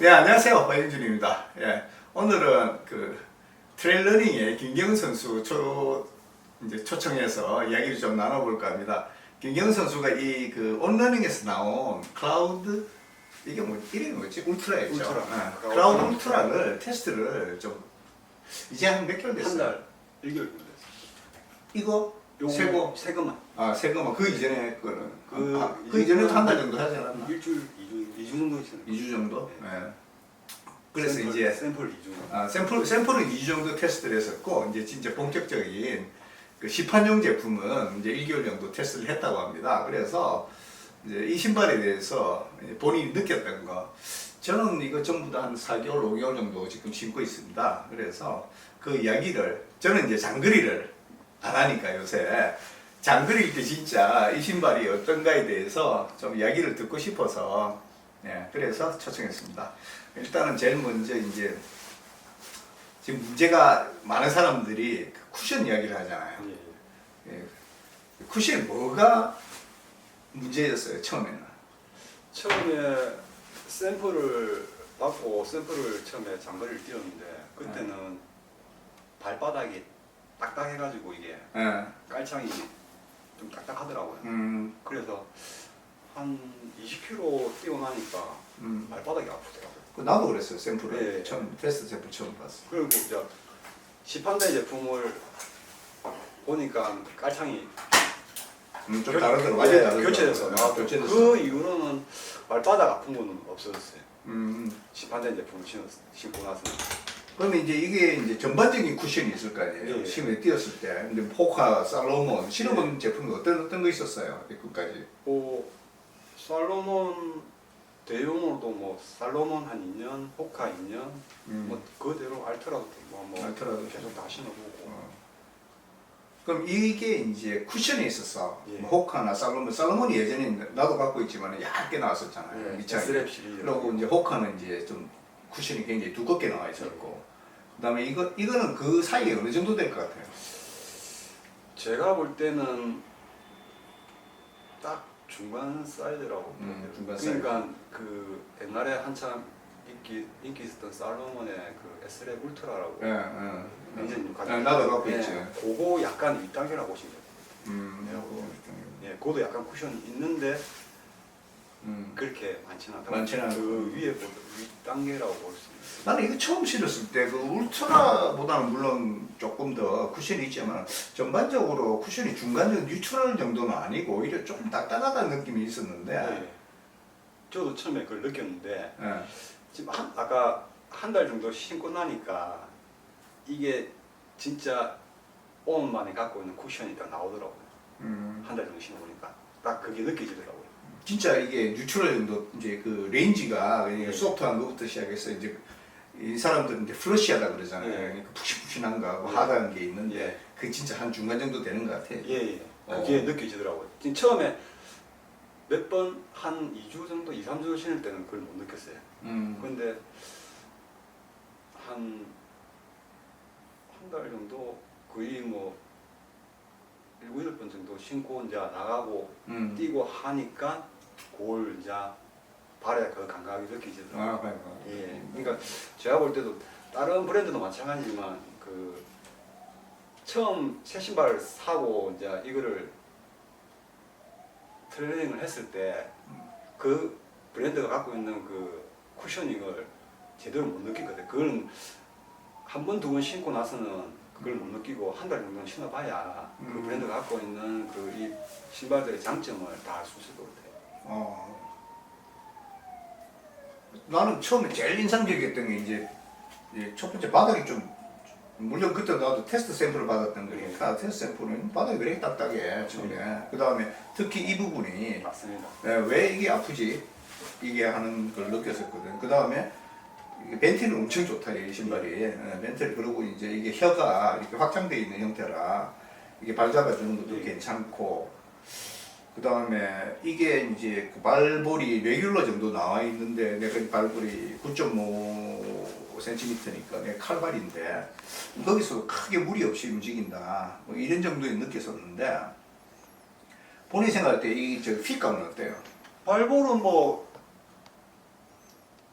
네, 안녕하세요. 박영준입니다. 예, 오늘은 그 트레일러닝의 김경은 선수 초, 이제 초청해서 이야기를 좀 나눠볼까 합니다. 김경은 선수가 이 그 온러닝에서 나온 클라우드 이게 뭐 이름이 뭐지? 울트라였죠. 울트라. 예, 클라우드 클라우드 울트라. 울트라를 테스트를 좀 이제 한 몇 개월 됐어요. 한 달 1개월 정도 됐어요. 이거 세고 세금만 아 세금은 그 이전에 거는 그 아, 그 이전에도 한 달 정도 하지 않았나? 일주일, 2주, 2주 정도 있어요. 2주 정도? 네. 예. 그래서 샘플, 이제 샘플 2주. 아, 샘플, 샘플은 2주 정도 테스트를 했었고, 이제 진짜 본격적인 그 시판용 제품은 이제 1개월 정도 테스트를 했다고 합니다. 그래서 이제 이 신발에 대해서 본인이 느꼈던 거, 저는 이거 전부 다 한 4개월, 5개월 정도 지금 신고 있습니다. 그래서 그 이야기를, 저는 이제 장거리를 안 하니까 요새 장거리일 때 진짜 이 신발이 어떤가에 대해서 좀 이야기를 듣고 싶어서 예, 그래서 초청했습니다. 일단은 제일 먼저 이제 지금 문제가 많은 사람들이 그 쿠션 이야기를 하잖아요. 예, 예. 예. 쿠션 뭐가 문제였어요 처음에는? 처음에 샘플을 받고 샘플을 처음에 장거리를 뛰었는데 그때는 발바닥이 딱딱해가지고 이게 예. 깔창이 좀 딱딱하더라고요. 음, 그래서 한 20km 뛰고 나니까 음. 발바닥이 아프더라고요. 그 나도 그랬어요 샘플을 예. 처음 테스트 샘플 처음 봤어. 그리고 이제 시판대 제품을 보니까 깔창이 음, 좀 교- 다르더라고. 예, 완전 다르더라고. 교체돼서 아, 나왔고 교체돼서. 그 이후로는 발바닥 아픈 거는 없어졌어요. 음. 시판대 제품 신었, 신고 나서 그러면 이제 이게 이제 전반적인 쿠션이 있을 거 아니에요. 예. 시험에 뛰었을 때. 근데 포카, 살로몬 실험은 제품이 어떤 어떤 거 있었어요? 끝까지. 뭐 살로몬 대용으로도 뭐 살로몬 한 2년, 호카 2년, 음. 뭐 그대로 알트라도 뭐, 뭐 알트라도 계속 다 신어보고 어. 그럼 이게 이제 쿠션에 있어서 예. 뭐 호카나 살로몬, 살로몬이 예전에 나도 갖고 있지만 얇게 나왔었잖아요. 예, 밑창이. 그리고 이제 호카는 이제 좀 쿠션이 굉장히 두껍게 나와 있었고. 그다음에 이거 이거는 그 사이에 어느 정도 될 것 같아요. 제가 볼 때는 딱 중간 사이즈라고 음. 중간 그러니까 그 옛날에 한참 인기 인기 있었던 살로몬의 그 S랩 울트라라고 예, 예. 굉장히 예, 나도 갖고 있지. 그거 약간 윗단계라고 보시면 돼요. 음, 예, 그것도 약간 쿠션이 있는데 음. 그렇게 많지는 않다고. 많지는 않고. 그 위에 보다 윗단계라고 볼 수 있어요. 나는 이거 처음 신었을 때 그 울트라보다는 물론 조금 더 쿠션이 있지만 전반적으로 쿠션이 중간적 뉴트럴 정도는 아니고 오히려 조금 딱딱하다는 느낌이 있었는데 예. 저도 처음에 그걸 느꼈는데 예. 지금 한, 아까 한 달 정도 신고 나니까 이게 진짜 온 만에 갖고 있는 쿠션이 딱 나오더라고요. 음, 한 달 정도 신어보니까 딱 그게 느껴지더라고요. 진짜 이게 뉴트럴 정도 이제 그 레인지가 그냥 예. 소프트한 것부터 시작해서 이제 이 사람들은 이제 플러시하다 그러잖아요. 예. 그러니까 푹신푹신한 거하고 예. 하드한 게 있는데 예. 그게 진짜 한 중간 정도 되는 것 같아요. 예, 예. 어. 그게 느껴지더라고요. 지금 처음에 몇 번 한 2주 정도, 2, 3주 신을 때는 그걸 못 느꼈어요. 음, 근데 한 한 달 정도 거의 뭐 일곱 여덟 번 정도 신고 이제 나가고 음. 뛰고 하니까 그걸 이제 발에 그 감각이 느껴지더라고요. 아, 그래. 예. 그러니까 제가 볼 때도 다른 브랜드도 마찬가지지만 그 처음 새 신발을 사고 이제 이거를 트레이닝을 했을 때 그 브랜드가 갖고 있는 그 쿠셔닝을 제대로 못 느끼거든. 그건 한 번, 두 번 신고 나서는 그걸 못 느끼고 한 달 정도는 신어봐야 그 음. 브랜드가 갖고 있는 그 이 신발들의 장점을 다 알 수 있을 것 같아요. 어. 나는 처음에 제일 인상적이었던 게 이제 이제 첫 번째 바닥이 좀 물론 그때 나도 테스트 샘플을 받았던 거니까 테스트 샘플은 바닥이 왜 이렇게 딱딱해 처음에. 그 다음에 특히 이 부분이 맞습니다. 예, 왜 이게 아프지? 이게 하는 걸 느꼈었거든. 그 다음에 멘틀이 엄청 좋다 이 신발이. 예, 멘틀 그리고 이제 이게 혀가 이렇게 확장되어 있는 형태라 이게 발 잡아주는 것도 예. 괜찮고 그 다음에 이게 이제 그 발볼이 레귤러 정도 나와 있는데 내가 이 발볼이 9.5cm니까 내 칼발인데 거기서 크게 무리 없이 움직인다 뭐 이런 정도의 느꼈었는데 본인 생각할 때 이저 핏감은 어때요? 발볼은 뭐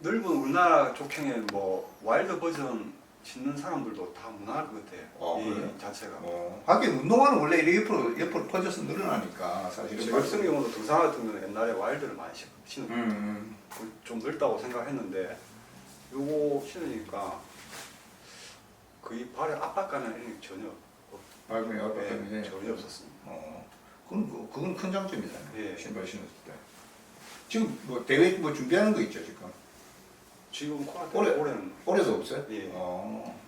넓은 우리나라 족행에 뭐 와일드 버전 신는 사람들도 다 무난할 것 같아. 어, 이 그래요? 자체가. 어, 하긴 운동화는 원래 이렇게 옆으로 옆으로 퍼져서 늘어나니까 사실은 저 같은 경우도 등산 같은 경우는 옛날에 와일드를 많이 신- 신었 음, 음. 좀 넓다고 생각했는데 요거 신으니까 거의 발에 압박감이 이런 게 전혀 없, 압박감이 예, 네. 전혀 없었습니다. 어, 그건 그- 그건 큰 장점이잖아요. 예. 신발 신었을 때. 지금 뭐 대회 뭐 준비하는 거 있죠 지금? 지금 코로나 올해- 때문에 올해는 올해도 없어요? 예. 어,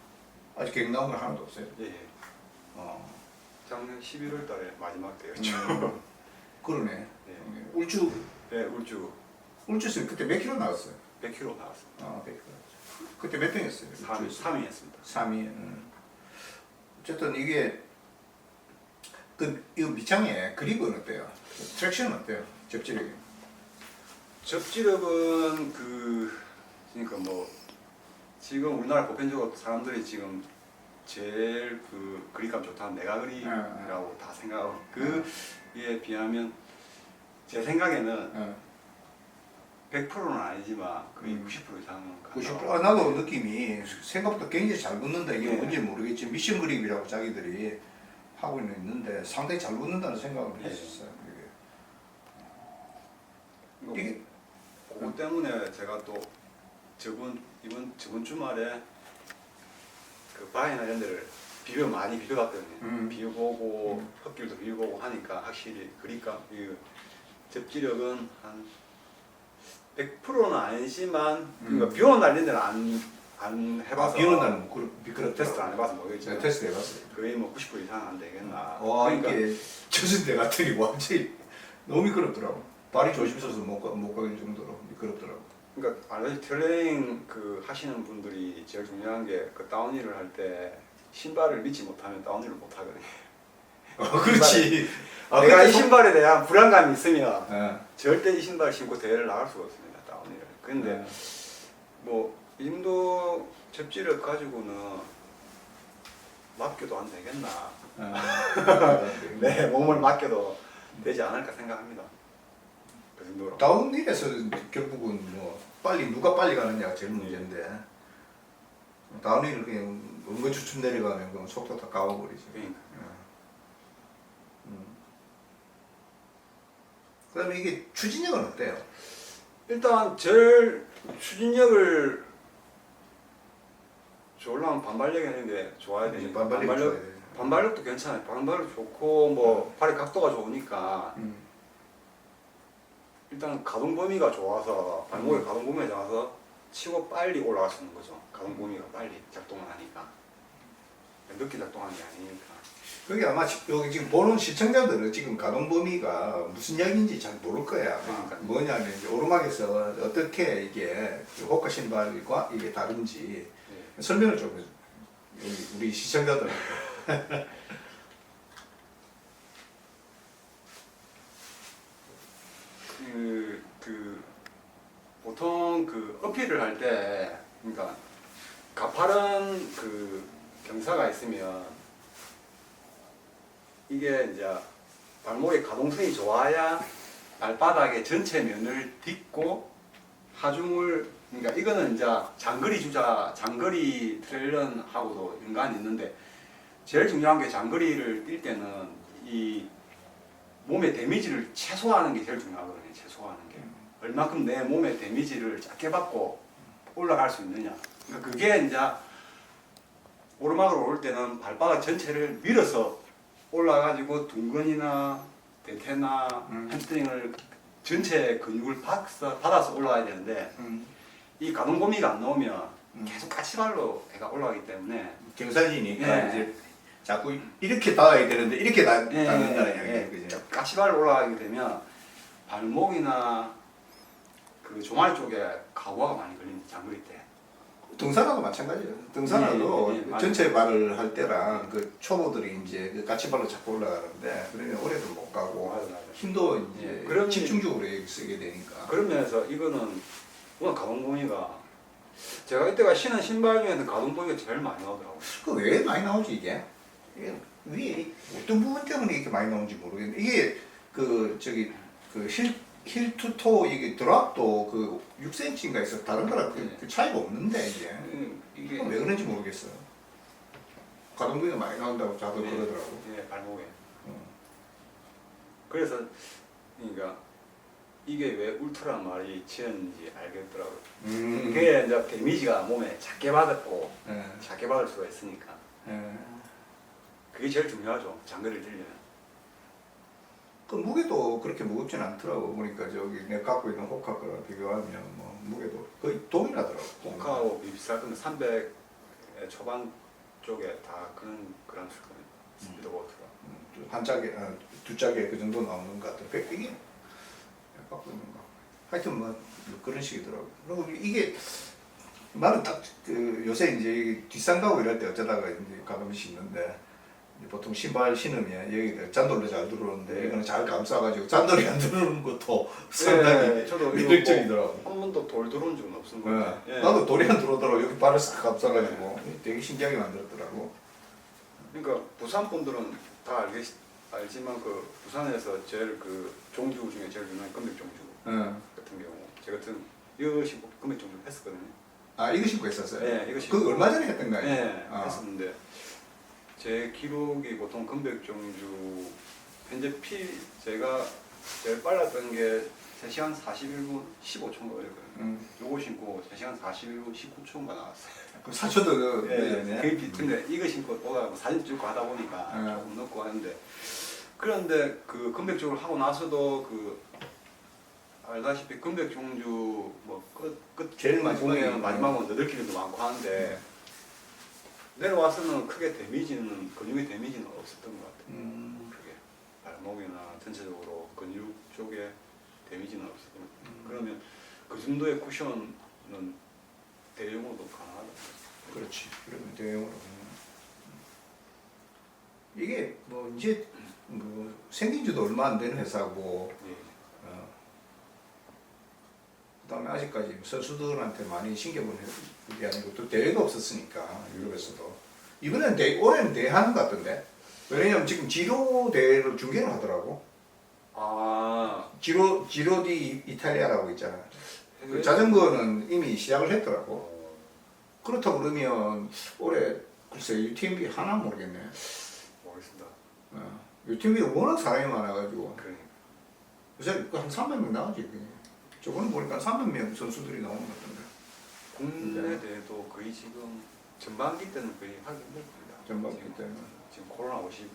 아직 계획 나온 건 하나도 없어요. 예, 예. 어, 작년 11월 달에 마지막 때였죠. 음, 그러네. 예. 울주 네, 울주 울주에서 그때 몇 킬로 나왔어요? 100km 나왔습니다. 아, 100킬로. 나왔죠. 그때 몇 등했어요? 3, 3위 했습니다. 3위. 음. 어쨌든 이게 그 이거 밑창에 그립은 어때요? 트랙션은 어때요? 접지력이? 접지력은 그 그러니까 뭐 지금 우리나라 보편적으로 사람들이 지금 제일 그 그립감 좋다는 내가 그립이라고 다 생각하고 그에 비하면 제 생각에는 어. 100%는 아니지만 거의 음. 90% 이상은 90%. 아, 나도 느낌이 생각보다 굉장히 잘 붙는다. 이게 네. 뭔지 모르겠지. 미션 그립이라고 자기들이 하고는 있는데 상당히 잘 붙는다는 생각을 네. 했었어요. 뭐 이게. 이게 그거 때문에 제가 또 저번 이번 저번 주말에 그 바이나 이런 데를 비벼 많이 비벼봤거든요. 음. 비벼보고 음. 흙길도 비벼보고 하니까 확실히 그러니까 이 접지력은 한 100%는 아니지만 그러니까 음. 비 오는 날 이런 데는 안, 안 해봐서 아, 비 오는 날은 뭐 미끄럽 테스트 안 해봐서 모르겠지만 제가 테스트 해봤어요. 거의 뭐 90% 이상 안 되겠나. 와 그러니까 이게 젖은 데 같더니 완전히 너무 미끄럽더라고. 발이 조심해서 못, 가, 못 가길 정도로 미끄럽더라고. 그러니까 알레 트레이닝 그 하시는 분들이 제일 중요한 게 그 다운힐을 할 때 신발을 믿지 못하면 다운힐을 못 하거든요. 어, 그렇지. 아, 내가 이 신발에 대한 불안감이 있으면 예. 절대 이 신발 신고 대회를 나갈 수가 없습니다. 다운힐을. 근데 예. 뭐이 정도 접지력 가지고는 맡겨도 안 되겠나. 예. 내 몸을 맡겨도 되지 않을까 생각합니다. 그 정도로. 다운힐에서 결국은 뭐 빨리 누가 빨리 가느냐가 제일 문제인데 다운힐을 그냥 은근추춤 내려가면 그럼 속도 다 까워버리죠. 그러니까. 음. 그다음에 이게 추진력은 어때요? 일단 제일 추진력을 좋으려면 반발력이 있는데 좋아야 되니까 반발력이 반발력, 좋아야. 반발력도 괜찮아요 반발력 좋고 뭐 발의 각도가 좋으니까 음. 일단 가동 범위가 좋아서 발목의 음. 가동 범위가 좋아서 치고 빨리 올라갈 수 있는 거죠 가동 범위가 빨리 작동을 하니까 늦게 작동하는 게 아니니까 그게 아마 지- 여기 지금 보는 시청자들은 지금 가동 범위가 무슨 이야기인지 잘 모를 거야. 아마. 그러니까요. 뭐냐면 이제 오르막에서 어떻게 이게 그 호카 신발과 이게 다른지 예. 설명을 좀 해줘. 우리 시청자들 한테. 그, 그 보통 그 어필을 할 때 그러니까 가파른 그 경사가 있으면 이게 이제 발목의 가동성이 좋아야 발바닥의 전체 면을 딛고 하중을 그러니까 이거는 이제 장거리 주자 장거리 트레일런하고도 연관이 있는데 제일 중요한 게 장거리를 뛸 때는 이 몸의 데미지를 최소화하는 게 제일 중요하거든요. 최소화하는 게 얼마큼 내 몸의 데미지를 작게 받고 올라갈 수 있느냐. 그러니까 그게 이제 오르막으로 올 때는 발바닥 전체를 밀어서 올라가지고 둔근이나 대퇴나 음. 햄스트링을 전체 근육을 받아서, 받아서 올라가야 되는데 음. 이 가동 범위가 안 나오면 음. 계속 까치발로 애가 올라가기 때문에 경사지니까 예. 이제 자꾸 이렇게 닿아야 되는데 이렇게 닿, 예, 닿는다는 예, 이야기 예. 그죠? 까치발로 올라가게 되면 발목이나 그 종아리 쪽에 가구가 많이 걸립니다. 장거리 때. 등산하고 마찬가지예요. 등산하도 예, 예, 예. 전체 발을 할 때랑 그 초보들이 이제 그 까치발로 잡고 올라가는데 그러면 오래도 못 가고 맞아, 맞아. 힘도 이제 예, 그러면- 집중적으로 쓰게 되니까. 그런 면에서 이거는 워낙 가동 범위가 제가 이때가 신은 신발 중에서 가동 범위가 제일 많이 나오더라고요. 그 왜 많이 나오지 이게? 이게 위에 어떤 부분 때문에 이렇게 많이 나오는지 모르겠는데 이게 그 저기 그힐 힐투토 이게 드랍도 그 6cm인가 있어 다른 거랑 그, 네. 그 차이가 없는데 이게 음, 이게 이게 왜 그런지 모르겠어요. 가동비가 많이 나온다고 다들 네. 그러더라고. 예, 발목에. 어. 그래서 그러니까 이게 왜 울트라는 말이 지었는지 알겠더라고요. 음. 그게 이제 데미지가 몸에 작게 받았고 예. 작게 받을 수가 있으니까 예. 그게 제일 중요하죠. 장거리를 들려면. 그 무게도 그렇게 무겁진 않더라고. 보니까 저기 내가 갖고 있는 호카 거랑 비교하면 뭐 무게도 거의 동일하더라고. 호카하고 비슷할 건데 300 초반 쪽에 다 그런 그런 술 거예요. 스피드보트가. 음, 한 짝에 아, 두 짝에 그 정도 나오는 것 같아. 백 이게 갖고 있는 거. 하여튼 뭐 그런 식이더라고. 그리고 이게 나는 딱 그 요새 이제 이 뒷산 가고 이럴 때 어쩌다가 이제 가끔씩 있는데 보통 신발 신으면 여기가 잔돌도 잘 들어오는데 네. 이거는 잘 감싸가지고 잔돌이 안 들어오는 것도 상당히 예, 저도 이거 매력적이더라고. 한 번도 돌 들어온 적은 없은 것 예. 같아요. 예. 나도 돌이 안 들어오더라고 여기 발을 싹 감싸가지고 되게 신기하게 만들었더라고. 그러니까 부산 분들은 다 알겠, 알지만 그 부산에서 제일 그 종주 중에 제일 유명한 금백 종주 예. 같은 경우 제 같은 이거 신고 금백 종주 했었거든요. 아 이거 신고 있었어요? 네, 이거 신고. 그 얼마 전에 했던 거예요? 네, 아. 했었는데 제 기록이 보통 금백 종주 현재 피 제가 제일 빨랐던 게 3시간 41분 15초인가 그랬거든요. 음. 요거 신고 3시간 41분 19초인가 나왔어요. 그 사초도 그 예, 네. 그게 비- 근데 이거 신고 오다 가 사진 찍고 하다 보니까 예. 조금 늦고 하는데 그런데 그 금백종을 하고 나서도 그 알다시피 금백종주 뭐끝끝 제일 마지막에 보면 마지막은 너덜기도 많고 하는데 내려와서는 크게 데미지는 근육의 데미지는 없었던 것 같아요. 음. 크게 발목이나 전체적으로 근육 쪽에 데미지는 없었던 것 같아요. 그러면 그 정도의 쿠션은 대용으로도 가능하다. 그렇지. 그러면 대용으로. 음. 이게 뭐 이제 뭐 생긴 지도 얼마 안 된 회사고 예. 어. 그다음에 아직까지 선수들한테 많이 신경을 게 아니고 또 대회가 없었으니까 유럽에서도 이번에는 대 올해는 대회 하는 것 같던데 왜냐면 지금 지로 대회를 중계를 하더라고 아, 지로 지로 디 이탈리아라고 있잖아 그그 자전거는 이미 시작을 했더라고 어, 그렇다고 그러면 올해 글쎄 UTMB 하나 모르겠네 모르겠습니다. 어. UTMB가 워낙 사람이 많아가지고 그러니까. 요새 한 300명 나가지 그게. 저번에 보니까 300명 선수들이 나오는 것 같던데 국내 대회도 거의 지금 전반기 때는 거의 하기 힘들 겁니다. 전반기 지금, 때는. 지금 코로나 50,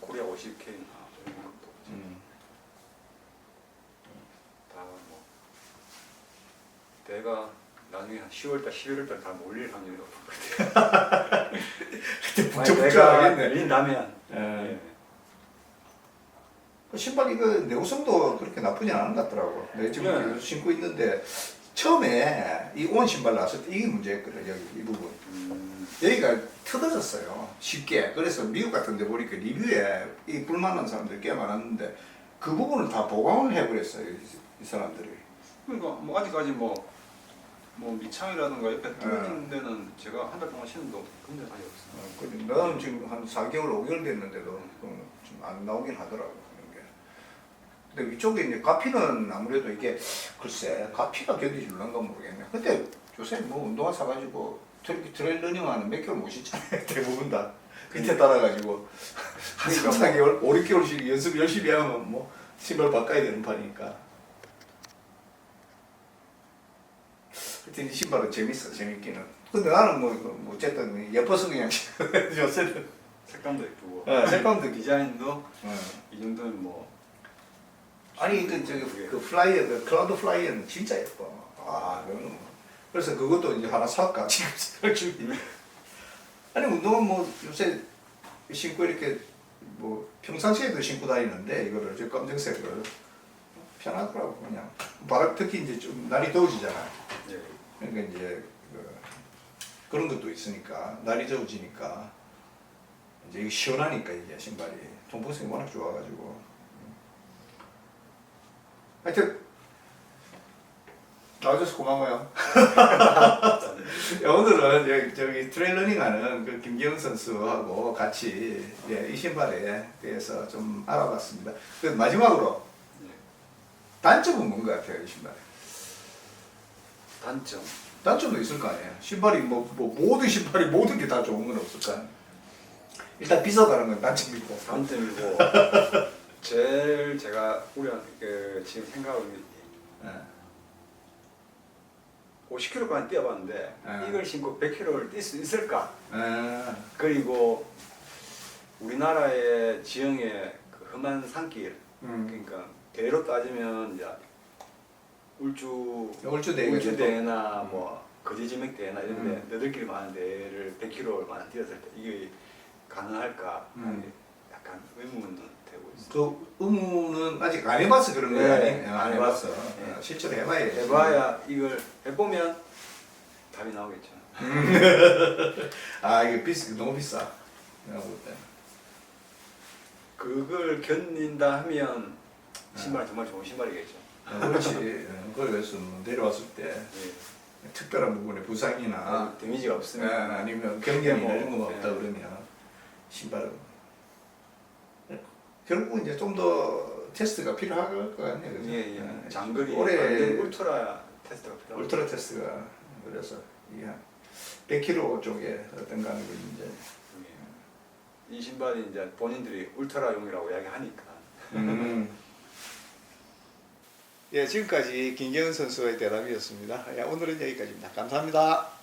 코리아 50K나 이런 것도 음. 다뭐 대가 나중에 한 10월달, 11월달 다 몰릴 확률이 높은 것 같아요. 그때 북적북적 하겠네 예. 예. 그 신발 이거 내구성도 그렇게 나쁘진 않은 것 같더라고. 내가 지금 네. 신고 있는데 처음에 이 온 신발 나왔을 때 이게 문제였거든 여기 이 부분. 음, 여기가 터져졌어요. 쉽게. 그래서 미국 같은 데 보니까 리뷰에 이 불만난 사람들이 꽤 많았는데 그 부분을 다 보강을 해버렸어요. 이, 이 사람들이. 그러니까 뭐 아직까지 뭐, 뭐 미창이라든가 옆에 뚫린 데는 제가 한 달 동안 신은 도 근데 아직 없어요. 어, 나는 지금 한 4개월, 5개월 됐는데도 좀 안 나오긴 하더라고. 근데 위쪽에 이제 가피는 아무래도 이게 글쎄 가피가 견디줄란가 모르겠네. 근데 요새 뭐 운동화 사가지고 트레, 트레일 러닝 하는 몇 개월 못 신잖아요. 대부분 다. 밑에 따라가지고 한 3, 4개월, 5, 6개월씩 연습 열심히 하면 뭐 신발 바꿔야 되는 판이니까. 하여튼 이 신발은 재밌어, 재밌기는. 근데 나는 뭐, 뭐 어쨌든 예뻐서 그냥 요새는 색감도 예쁘고 어, 색감도 디자인도 어. 이 정도면 뭐 아니 그 저기 그 플라이어 그 클라우드 플라이어는 진짜 예뻐. 아 그거는 뭐. 그래서 그것도 이제 하나 살까 지금 생각 중이네. 아니 운동은 뭐 요새 신고 이렇게 뭐 평상시에도 신고 다니는데 이거를 저 검정색을 편하더라고 그냥. 바람 특히 이제 좀 날이 더워지잖아. 예. 그러니까 이제 그 그런 것도 있으니까 날이 더워지니까 이제 시원하니까 이게 신발이 통풍성이 워낙 좋아가지고 하여튼 나와줘서 고마워요. 야, 오늘은 여기 저기 트레일러닝하는 그 김기영 선수하고 같이 예, 이 신발에 대해서 좀 알아봤습니다. 그 마지막으로 예. 단점은 뭔 것 같아요, 이 신발? 단점. 단점도 있을 거 아니에요. 신발이 뭐, 뭐 모든 신발이 모든 게 다 좋은 건 없을 거 아니에요. 일단 비싸다는 건 단점이고. 단점이고 제일 제가 우려 그 지금 생각하고 있는 예. 50km까지 뛰어봤는데 아. 이걸 신고 100km를 뛸 수 있을까? 예. 그리고 우리나라의 지형의 그 험한 산길 음. 그러니까 대로 따지면 이제 울주 울주 대회가 울주 또- 대회나 뭐 거제지맥 대회나 이런데 음. 너들끼리 많은 대회를 100km만 뛰었을 때 이게 가능할까? 음. 약간 의문은 되고 있어요. 그 의무는 아직 안 해봐서 그런 거예요, 네, 아니? 안안 해봤어. 해봤어요. 어, 실제로 해봐야지. 해봐야 이걸 해보면 답이 나오겠죠. 아 이게 비싸, 너무 비싸. 내가 볼 때. 그걸 견딘다 하면 신발 정말 좋은 신발이겠죠. 어, 그렇지. 어, 그걸 위해서 내려왔을 때 예. 특별한 부분에 부상이나 아, 데미지가 아, 없으면 아니면 경련이나 뭐, 이런 거 없다 네. 그러면 신발은 결국은 이제 좀 더 테스트가 필요할 것 같네요. 그죠? 예, 예. 어, 장거리 올해 완전 울트라 테스트가 필요합니다. 울트라 테스트가 그래서 이게 한 100km 쪽에 어떤가 하는 걸 이제 예. 이 신발이 이제 본인들이 울트라용이라고 이야기하니까 음. 예, 지금까지 김경은 선수의 대답이었습니다. 예, 오늘은 여기까지입니다. 감사합니다.